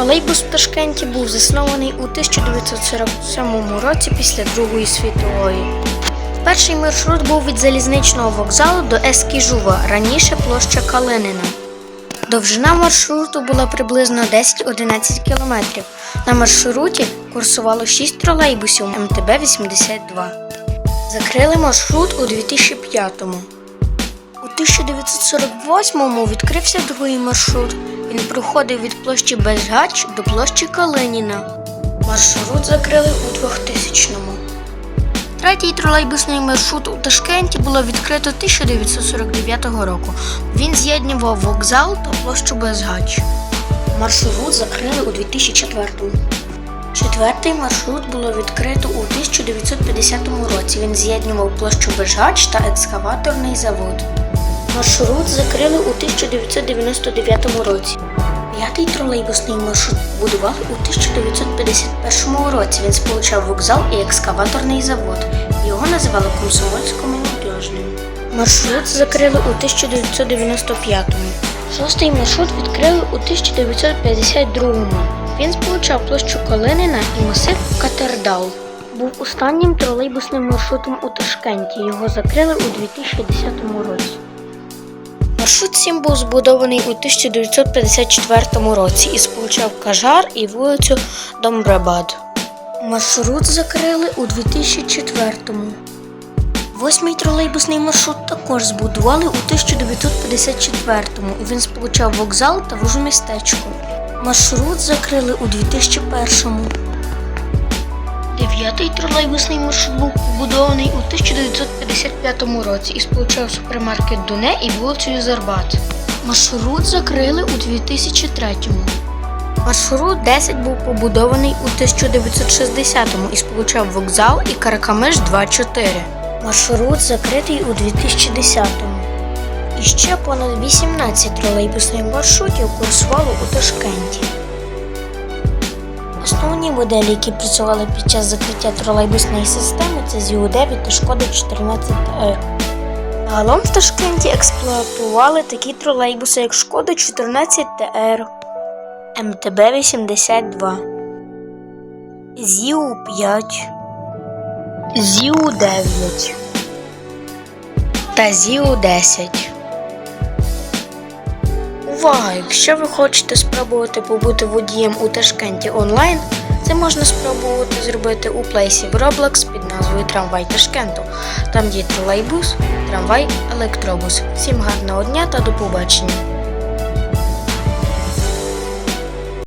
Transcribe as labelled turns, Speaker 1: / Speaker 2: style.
Speaker 1: Тролейбус в Ташкенті був заснований у 1947 році після Другої світової. Перший маршрут був від залізничного вокзалу до Ескіжува, раніше площа Калинина. Довжина маршруту була приблизно 10-11 кілометрів. На маршруті курсувало 6 тролейбусів МТБ-82. Закрили маршрут у 2005-му. У 1948-му відкрився другий маршрут. Він проходив від площі Безгач до площі Калиніна. Маршрут закрили у 2000-му. Третій тролейбусний маршрут у Ташкенті було відкрито 1949 року. Він з'єднував вокзал та площу Безгач. Маршрут закрили у 2004-му. Четвертий маршрут було відкрито у 1950 році. Він з'єднував площу Безгач та екскаваторний завод. Маршрут закрили у 1999 році. П'ятий тролейбусний маршрут будували у 1951 році. Він сполучав вокзал і екскаваторний завод. Його називали комсомольсько-молодіжним. Маршрут закрили у 1995-му. Шостий маршрут відкрили у 1952-му. Він сполучав площу Калинина і масив Катердал. Був останнім тролейбусним маршрутом у Ташкенті. Його закрили у 2010 році. Маршрут 7 був збудований у 1954 році і сполучав Кажар і вулицю Домбрабад. Маршрут закрили у 2004-му. Восьмий тролейбусний маршрут також збудували у 1954-му і він сполучав вокзал та вужу містечко. Маршрут закрили у 2001-му. Дев'ятий тролейбусний маршрут був побудований у 1955 році і сполучав супермаркет Дуне і вулицю Юзербат. Маршрут закрили у 2003-му. Маршрут 10 був побудований у 1960-му і сполучав вокзал і Каракамиш 2-4. Маршрут закритий у 2010-му. І ще понад 18 тролейбусних маршрутів курсувало у Ташкенті. Моделі, які працювали під час закриття тролейбусної системи, це ЗІУ-9 та Шкода 14Р. Загалом в Ташкенті експлуатували такі тролейбуси, як Шкода 14ТР, МТБ-82, ЗІУ-5, ЗІУ-9 та ЗІУ-10. Увага! Якщо ви хочете спробувати побути водієм у Ташкенті онлайн, це можна спробувати зробити у плейсі в Roblox під назвою Трамвай Ташкенту. Там є тролейбус, трамвай, електробус. Всім гарного дня та до побачення!